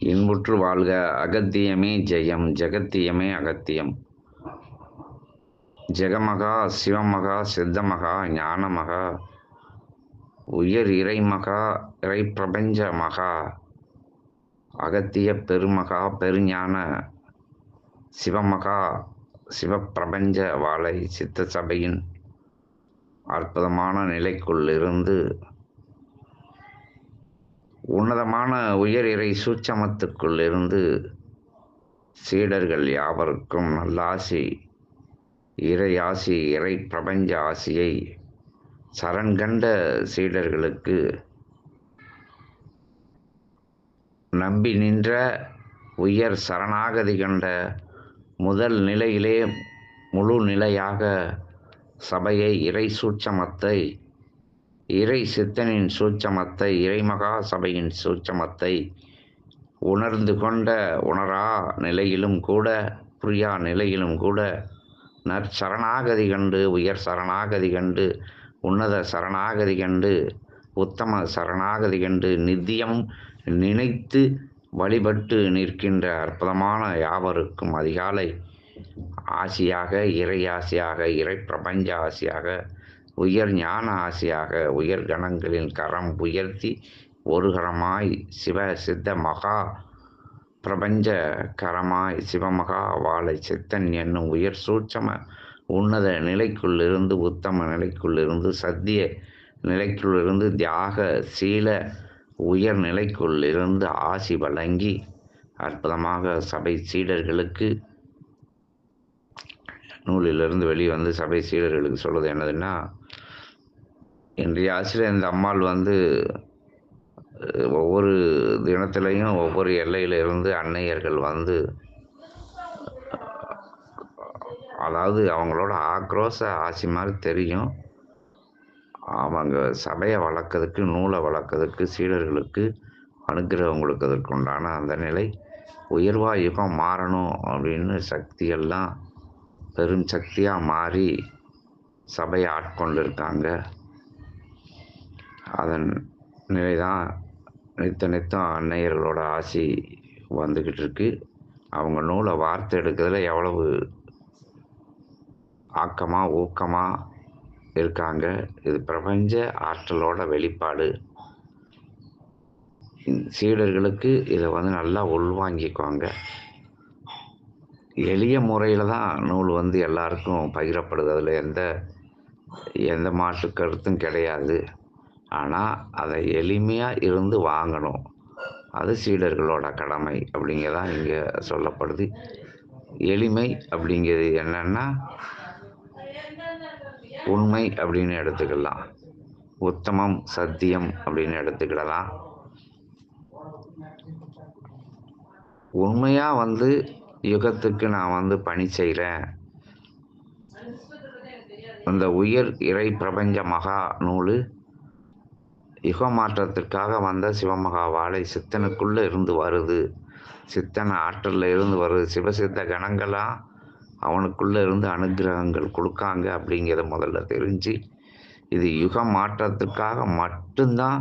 இன்புற்று வாழ்க அகத்தியமே ஜெயம் ஜெகத்தியமே அகத்தியம். ஜெகமகா சிவமகா சித்தமகா ஞானமகா உயர் இறைமகா இறை பிரபஞ்ச மகா அகத்திய பெருமகா பெருஞான சிவமகா சிவப்பிரபஞ்ச வாழை சித்த சபையின் அற்புதமான நிலைக்குள்ளிருந்து உன்னதமான உயர் இறை சூட்சமத்துக்குள் இருந்து சீடர்கள் யாவருக்கும் நல்லாசி இறை ஆசி இறை பிரபஞ்ச ஆசியை சரண் கண்ட சீடர்களுக்கு நம்பி நின்ற உயர் சரணாகதி கண்ட முதல் நிலையிலே முழு நிலையாக சபையை இறை சூட்சமத்தை இறை சித்தனின் சூட்சமத்தை இறைமகா சபையின் சூட்சமத்தை உணர்ந்து கொண்ட உணரா நிலையிலும் கூட புரியா நிலையிலும் கூட நற்சரணாகதி கண்டு உயர் சரணாகதி கண்டு உன்னத சரணாகதி கண்டு உத்தம சரணாகதி கண்டு நித்தியம் நினைத்து வழிபட்டு நிற்கின்ற அற்புதமான யாவருக்கும் அதிகாலை. ஆசியாக இறை ஆசியாக இறை பிரபஞ்ச ஆசியாக உயர் ஞான ஆசியாக உயர் கணங்களின் கரம் உயர்த்தி ஒரு கரமாய் சிவ சித்த மகா பிரபஞ்ச கரமாய் சிவமகா வாழை சித்தன் என்னும் உயர் சூட்சம உன்னத நிலைக்குள்ளிருந்து உத்தம நிலைக்குள்ளிருந்து சத்திய நிலைக்குள்ளிருந்து தியாக சீல உயர் நிலைக்குள்ளிருந்து ஆசி வழங்கி அற்புதமாக சபை சீடர்களுக்கு நூலிலிருந்து வெளியே வந்து சபை சீடர்களுக்கு சொல்வது என்னதுன்னா இன்றைய ஆசிரியர் இந்த அம்மாள் வந்து ஒவ்வொரு தினத்திலையும் ஒவ்வொரு எல்லையிலிருந்து அன்னையர்கள் வந்து அதாவது அவங்களோட ஆக்ரோஷ ஆசி மாதிரி தெரியும். அவங்க சபையை வளர்க்கறதுக்கு நூலை வளர்க்கறதுக்கு சீடர்களுக்கு அனுகிரகம் கொடுக்கறதுக்கு உண்டான அந்த நிலை உயர்வா யுகம் மாறணும் அப்படின்னு சக்தியெல்லாம் பெரும் சக்தியாக மாறி சபையை ஆட்கொண்டிருக்காங்க. அதன் நிலை தான் நித்த நித்தம் அன்னையர்களோட ஆசி வந்துக்கிட்டு இருக்கு அவங்க நூலை வார்த்தை எடுக்கிறதுல எவ்வளவு ஆக்கமாக ஊக்கமாக இருக்காங்க. இது பிரபஞ்ச ஆற்றலோட வெளிப்பாடு. சீடர்களுக்கு இதை வந்து நல்லா உள்வாங்கிக்குவாங்க. எளிய முறையில் தான் நூல் வந்து எல்லாருக்கும் பகிரப்படுது. அதில் எந்த எந்த மாற்று கருத்தும் கிடையாது. ஆனால் அதை எளிமையாக இருந்து வாங்கணும். அது சீடர்களோட கடமை அப்படிங்கிறதான் இங்கே சொல்லப்படுது. எளிமை அப்படிங்கிறது என்னென்னா உண்மை அப்படின்னு எடுத்துக்கலாம். உத்தமம் சத்தியம் அப்படின்னு எடுத்துக்கிடலாம். உண்மையாக வந்து யுகத்துக்கு நான் வந்து பணி செய்கிறேன் இந்த உயர் இறை பிரபஞ்ச மகா நூல் யுக மாற்றத்திற்காக வந்த சிவமகா வாழை சித்தனுக்குள்ளே இருந்து வருது. சித்தன் ஆற்றலில் இருந்து வருது. சிவசித்த கணங்களாக அவனுக்குள்ளே இருந்து அனுகிரகங்கள் கொடுக்காங்க அப்படிங்கிறத முதல்ல தெரிஞ்சு இது யுக மாற்றத்துக்காக மட்டும்தான்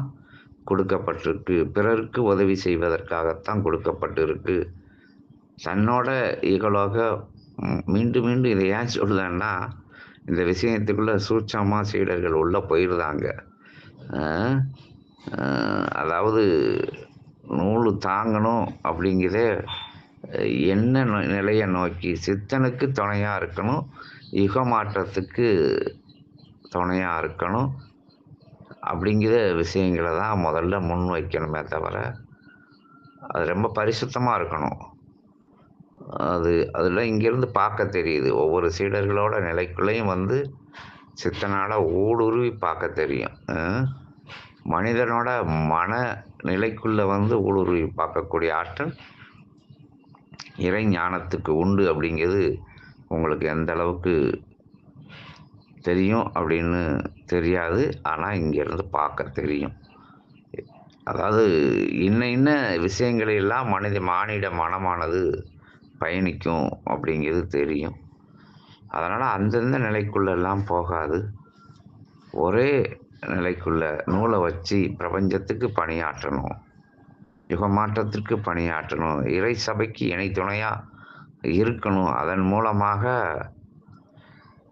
கொடுக்கப்பட்டிருக்கு. பிறருக்கு உதவி செய்வதற்காகத்தான் கொடுக்கப்பட்டிருக்கு. தன்னோட இகலோக மீண்டும் மீண்டும் இதை ஏன் சொல்லுதேன்னா இந்த விஷயத்துக்குள்ளே சூட்சமாக சீடர்கள் உள்ளே போயிருந்தாங்க. அதாவது நூல் தாங்கணும் அப்படிங்கிறதே என்ன நிலையை நோக்கி சித்தனுக்கு துணையாக இருக்கணும் யுக மாற்றத்துக்கு துணையாக இருக்கணும் அப்படிங்கிற விஷயங்களை தான் முதல்ல முன் வைக்கணுமே தவிர அது ரொம்ப பரிசுத்தமாக இருக்கணும். அது அதில் இங்கேருந்து பார்க்க தெரியுது. ஒவ்வொரு சீடர்களோட நிலைக்குள்ளேயும் வந்து சித்தனால் ஊடுருவி பார்க்க தெரியும். மனிதனோட மன நிலைக்குள்ளே வந்து ஊடுருவி பார்க்கக்கூடிய ஆற்றல் இறை ஞானத்துக்கு உண்டு அப்படிங்கிறது உங்களுக்கு எந்த அளவுக்கு தெரியும் அப்படின்னு தெரியாது. ஆனால் இங்கேருந்து பார்க்க தெரியும். அதாவது இன்ன இன்ன விஷயங்களெல்லாம் மனித மானிட மனமானது பயணிக்கும் அப்படிங்கிறது தெரியும். அதனால் அந்தந்த நிலைக்குள்ளெல்லாம் போகாது. ஒரே நிலைக்குள்ள நூலை வச்சு பிரபஞ்சத்துக்கு பணியாற்றணும். யுகமாற்றத்திற்கு பணியாற்றணும். இறை சபைக்கு இணை துணையாக இருக்கணும். அதன் மூலமாக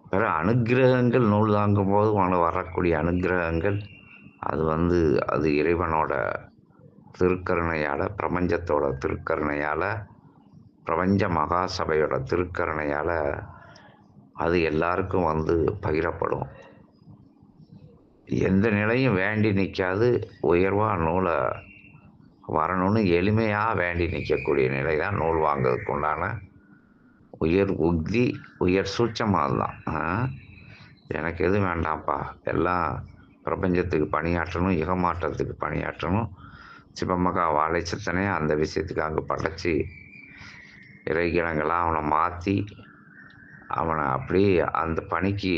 பிற அனுக்கிரகங்கள் நூல் தாங்கும் போது வரக்கூடிய அனுக்கிரகங்கள் அது வந்து அது இறைவனோட திருக்கருணையால் பிரபஞ்சத்தோட திருக்கருணையால் பிரபஞ்ச மகா சபையோட திருக்கருணையால் அது எல்லாருக்கும் வந்து பகிரப்படும். எந்த நிலையும் வேண்டி நிற்காது உயர்வாக நூலை வரணும்னு எளிமையாக வேண்டி நிற்கக்கூடிய நிலை தான் நூல் வாங்கிறதுக்கு உண்டான உயர் உக்தி உயர் சூட்சமாக தான் எனக்கு எதுவும் வேண்டாம்ப்பா. எல்லாம் பிரபஞ்சத்துக்கு பணியாற்றணும் யுகமாற்றத்துக்கு பணியாற்றணும். சிவமகா வாழைச்சத்தனே அந்த விஷயத்துக்காக படைச்சி இறைகிழங்கெல்லாம் அவனை மாற்றி அவனை அப்படியே அந்த பணிக்கு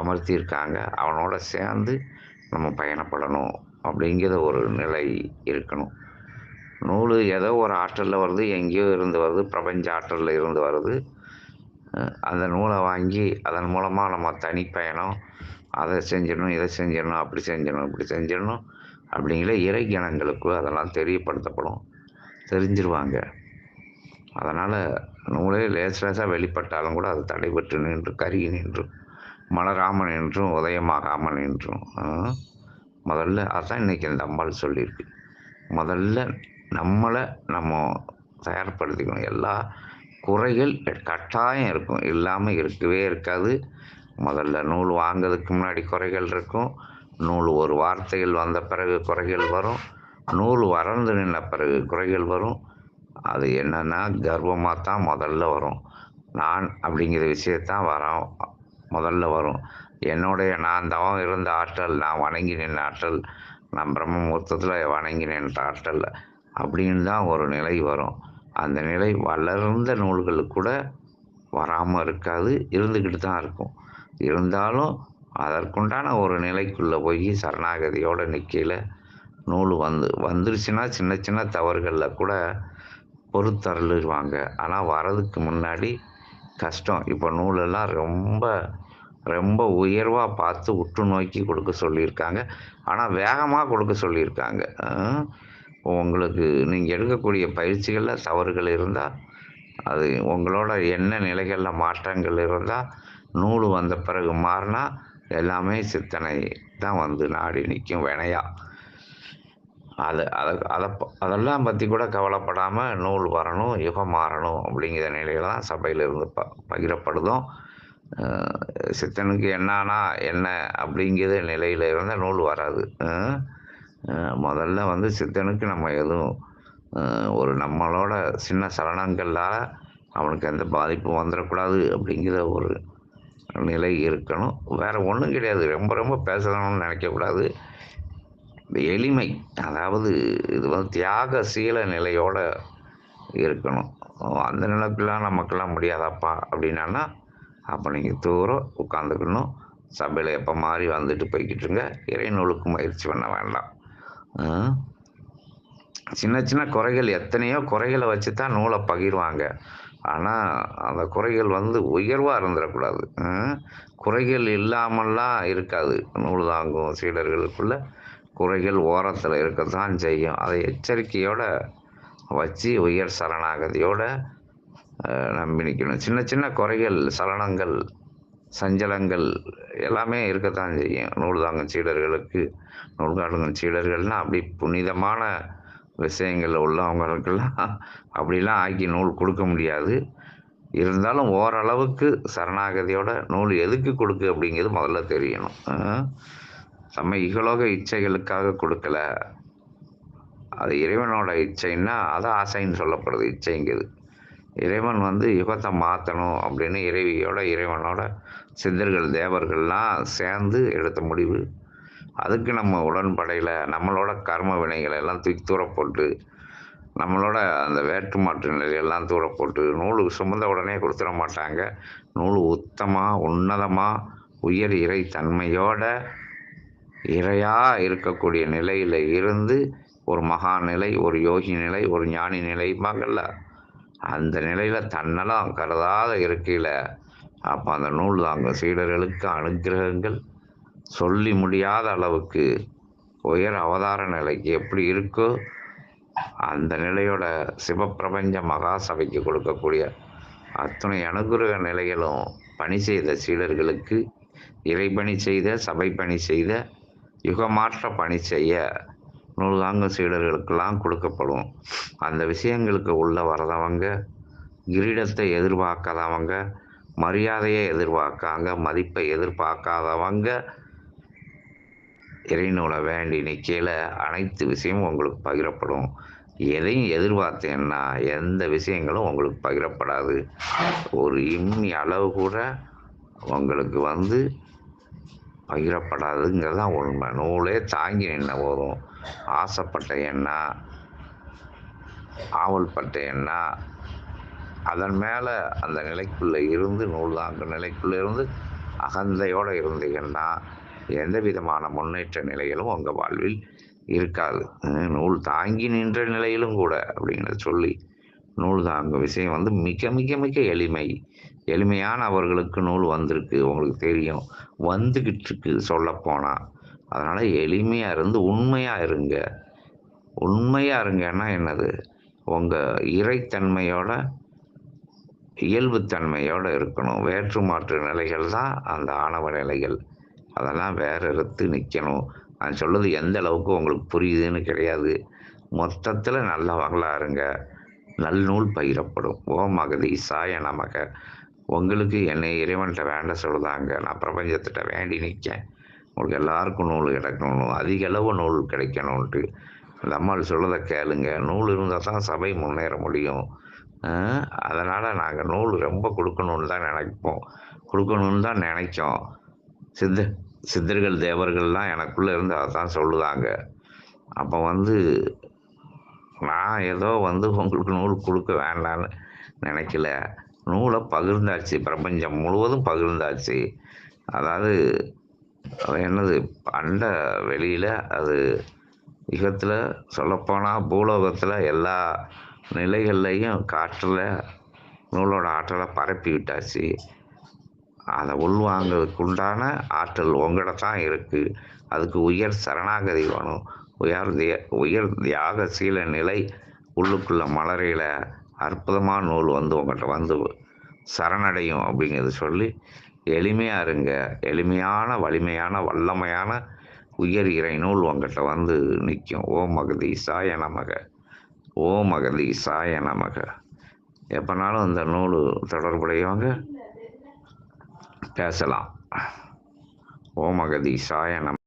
அமர்த்தியிருக்காங்க. அவனோட சேர்ந்து நம்ம பயணப்படணும் அப்படிங்கிற ஒரு நிலை இருக்கணும். நூல் ஏதோ ஒரு ஆற்றலில் வருது எங்கேயோ இருந்து வருது பிரபஞ்ச ஆற்றலில் இருந்து வருது. அந்த நூலை வாங்கி அதன் மூலமாக நம்ம தனிப்பயணம் அதை செஞ்சிடணும் இதை செஞ்சிடணும் அப்படி செஞ்சிடணும் இப்படி செஞ்சிடணும் அப்படிங்கிற இறை கணங்களுக்கு அதெல்லாம் தெரியப்படுத்தப்படும். தெரிஞ்சிருவாங்க. அதனால் நூலே லேஸ் லேசாக வெளிப்பட்டாலும் கூட அது தடைபட்டு நின்று கருகி நின்றும் மலராமல் நின்றும் உதயமாகாமல் நின்றும். முதல்ல அதுதான் இன்றைக்கி இந்த அம்பாள் சொல்லியிருக்கு. முதல்ல நம்மளை நம்ம தயார்படுத்திக்கணும். எல்லா குறைகள் கட்டாயம் இருக்கும். இல்லாமல் இருக்கவே இருக்காது. முதல்ல நூல் வாங்கிறதுக்கு முன்னாடி குறைகள் இருக்கும். நூல் ஒரு வார்த்தைகள் வந்த பிறகு குறைகள் வரும். நூல் வறந்து நின்ன பிறகு குறைகள் வரும். அது என்னன்னா கர்வமாக தான் முதல்ல வரும். நான் அப்படிங்கிற விஷயத்தான் வரோம் முதல்ல வரும். என்னுடைய நான் தவம் இருந்த ஆற்றல் நான் வணங்கி நின்ற ஆற்றல் நான் பிரம்மமுகூர்த்தத்தில் வணங்கி நின்ற ஆற்றல் அப்படின்னு தான் ஒரு நிலை வரும். அந்த நிலை வளர்ந்த நூல்களுக்கு கூட வராமல் இருக்காது இருந்துக்கிட்டு தான் இருக்கும். இருந்தாலும் அதற்குண்டான ஒரு நிலைக்குள்ளே போய் சரணாகதியோடு நிற்கையில் நூல் வந்து வந்துருச்சுன்னா சின்ன சின்ன தவறுகளில் கூட பொறுத்தருளுவாங்க ஆனால் வரதுக்கு முன்னாடி கஷ்டம். இப்போ நூலெல்லாம் ரொம்ப ரொம்ப உயர்வாக பார்த்து உற்று நோக்கி கொடுக்க சொல்லியிருக்காங்க. ஆனால் வேகமாக கொடுக்க சொல்லியிருக்காங்க. உங்களுக்கு நீங்கள் எடுக்கக்கூடிய பயிற்சிகளில் தவறுகள் இருந்தால் அது உங்களோட என்ன நிலைகளில் மாற்றங்கள் இருந்தால் நூல் வந்த பிறகு மாறினா எல்லாமே சித்தனை தான் வந்து நாடி நிற்கும் வினையா. அது அதை அதை ப- அதெல்லாம் பற்றி கூட கவலைப்படாமல் நூல் வரணும் யுகம் மாறணும் அப்படிங்கிற நிலையில தான் சபையிலிருந்து ப பகிரப்படுதும். சித்தனுக்கு என்னானா என்ன அப்படிங்கிற நிலையில் இருந்தால் நூல் வராது. முதல்ல வந்து சித்தனுக்கு நம்ம எதுவும் ஒரு நம்மளோட சின்ன சலனங்களால் அவனுக்கு எந்த பாதிப்பும் வந்துடக்கூடாது அப்படிங்கிற ஒரு நிலை இருக்கணும். வேறு ஒன்றும் கிடையாது. ரொம்ப ரொம்ப பேசணும்னு நினைக்கக்கூடாது. எளிமை அதாவது இது வந்து தியாகசீல நிலையோட இருக்கணும். அந்த நிலைக்கெல்லாம் நமக்கெல்லாம் முடியாதாப்பா அப்படின்னா அப்போ நீங்கள் தூரம் உட்காந்துக்கணும் சபையில் எப்போ மாதிரி வந்துட்டு போய்கிட்டுருங்க இறைநூலுக்கு முயற்சி பண்ண வேண்டாம். சின்ன சின்ன குறைகள் எத்தனையோ குறைகளை வச்சு தான் நூலை பகிர்வாங்க. ஆனால் அந்த குறைகள் வந்து உயர்வாக இருந்துடக்கூடாது குறைகள் இல்லாமல்லாம் இருக்காது. நூல் தாங்கும் சீடர்களுக்குள்ளே. குறைகள் ஓரத்தில் இருக்கத்தான் செய்யும். அதை எச்சரிக்கையோடு வச்சு உயர் சரணாகதியோடு நம்பினிக்கணும் நம்பி நிற்கணும் சின்ன சின்ன குறைகள் சலனங்கள் சஞ்சலங்கள் எல்லாமே இருக்கத்தான் செய்யும். நூல் தாங்கும் சீடர்களுக்கு நூல் காடுங்கும் சீடர்கள்னால் அப்படி புனிதமான விஷயங்கள் உள்ளவங்களுக்கெல்லாம் அப்படிலாம் ஆக்கி நூல் கொடுக்க முடியாது. இருந்தாலும் ஓரளவுக்கு சரணாகதியோட நூல் எதுக்கு கொடுக்கு அப்படிங்கிறது முதல்ல தெரியணும். நம்ம இகலோக இச்சைகளுக்காக கொடுக்கல. அது இறைவனோட இச்சைன்னா அது ஆசைன்னு சொல்லப்படுது இச்சைங்கிறது. இறைவன் வந்து யுகத்தை மாற்றணும் அப்படின்னு இறைவியோட இறைவனோட சித்தர்கள் தேவர்கள்லாம் சேர்ந்து எடுத்த முடிவு. அதுக்கு நம்ம உடன்படையில். நம்மளோட கர்ம வினைகளை எல்லாம் தூக்கி தூர போட்டு நம்மளோட அந்த வேற்று மாற்று நிலையெல்லாம் தூர போட்டு நூலுக்கு சுமந்த உடனே கொடுத்துட மாட்டாங்க. நூல் உத்தமாக உன்னதமாக உயர் இறை தன்மையோட இறையா இருக்கக்கூடிய நிலையில் இருந்து ஒரு மகா நிலை ஒரு யோகி நிலை ஒரு ஞானி நிலைப்பாங்கல்ல அந்த நிலையில் தன்னெல்லாம் கருதாத இருக்கையில் அப்போ அந்த நூல் தாங்க சீடர்களுக்கு அனுக்கிரகங்கள் சொல்லி முடியாத அளவுக்கு உயர் அவதார நிலைக்கு எப்படி இருக்கோ அந்த நிலையோட சிவப்பிரபஞ்ச மகாசபைக்கு கொடுக்கக்கூடிய அத்தனை அனுகிரக நிலைகளும் பணி செய்த சீடர்களுக்கு இறைபணி செய்த சபை பணி செய்த யுகமாற்ற பணி செய்ய நூல்தாங்க சீடர்களுக்கெல்லாம் கொடுக்கப்படும். அந்த விஷயங்களுக்கு உள்ள வரதவங்க கிரீடத்தை எதிர்பார்க்காதவங்க மரியாதையை எதிர்பார்க்காங்க மதிப்பை எதிர்பார்க்காதவங்க இறைநூலை வேண்டி நிற்கையில் அனைத்து விஷயமும் உங்களுக்கு பகிரப்படும். எதையும் எதிர்பார்த்தேன்னா எந்த விஷயங்களும் உங்களுக்கு பகிரப்படாது. ஒரு இம்மி அளவு கூட உங்களுக்கு வந்து பகிரப்படாதுங்கிறது தான் உண்மை. நூலே தாங்கி நின்ன போதும். ஆசைப்பட்ட எண்ணா? ஆவல்பட்ட எண்ணா? அதன் மேலே அந்த நிலைக்குள்ளே இருந்து நூல் தாங்க நிலைக்குள்ளே இருந்து அகந்தையோடு இருந்தீங்கன்னா எந்த விதமான முன்னேற்ற நிலைகளும் உங்கள் வாழ்வில் இருக்காது. நூல் தாங்கி நின்ற நிலையிலும் கூட அப்படிங்கிறத சொல்லி நூல் தாங்கும் விஷயம் வந்து மிக மிக மிக எளிமை. எளிமையான அவர்களுக்கு நூல் வந்திருக்கு. உங்களுக்கு தெரியும். வந்துக்கிட்டு இருக்கு சொல்லப்போனால் அதனால் எளிமையாக இருந்து உண்மையாக இருங்க. உண்மையாக இருங்கன்னா என்னது? உங்கள் இறைத்தன்மையோட இயல்புத்தன்மையோடு இருக்கணும். வேற்று மாற்று நிலைகள் தான் அந்த ஆணவ நிலைகள். அதெல்லாம் வேற எடுத்து நிற்கணும் நான் சொல்லுது எந்த அளவுக்கு உங்களுக்கு புரியுதுன்னு கிடையாது. மொத்தத்தில் நல்லவங்களா இருங்க. நல்நூல் பயிரப்படும். ஓம் அகதி சாய நமக. உங்களுக்கு என்னை இறைவன்கிட்ட வேண்ட சொல்லுதாங்க. நான் பிரபஞ்சத்திட்ட வேண்டி நிற்கேன் உங்களுக்கு எல்லாருக்கும் நூல் கிடைக்கணும். அதிக அளவு நூல் கிடைக்கணும்ன்ட்டு. இந்த அம்மாள் சொல்றதை கேளுங்க. நூல் இருந்தால் தான் சபை முன்னேற முடியும். அதனால் நாங்கள் நூல் ரொம்ப கொடுக்கணும்னு தான் நினைப்போம். கொடுக்கணும்னு தான் நினைச்சோம். சித்த சித்தர்கள் தேவர்கள்லாம் எனக்குள்ளே இருந்து அதை தான் சொல்லுதாங்க. அப்போ வந்து நான் ஏதோ வந்து உங்களுக்கு நூல் கொடுக்க வேண்டான்னு நினைக்கல. நூலை பகிர்ந்தாச்சு. பிரபஞ்சம் முழுவதும் பகிர்ந்தாச்சு. அதாவது என்னது? அண்ட வெளியில் அது யுகத்தில் சொல்லப்போனால் பூலோகத்தில் எல்லா நிலைகள்லையும் காற்றில் நூலோட ஆற்றலை பரப்பி விட்டாச்சு. அதை உள்வாங்கிறதுக்கு உண்டான ஆற்றல் உங்கள்கிட்ட தான் இருக்குது அதுக்கு உயர் சரணாகதி வேணும். உயர் உயர் தியாக சீல நிலை உள்ளுக்குள்ள மலரையில் அற்புதமான நூல் வந்து உங்கள்கிட்ட வந்து சரணடையும் அப்படிங்கிறது சொல்லி எளிமையாக இருங்க. எளிமையான வலிமையான வல்லமையான உயர் இறை நூல் உங்கள்கிட்ட வந்து நிற்கும் ஓ மகதி சாய நமக. ஓ மகதி சாய நமக. எப்போனாலும் இந்த நூல் தொடர்புடையவங்க பேசலாம். ஓம் மகதி சாய நம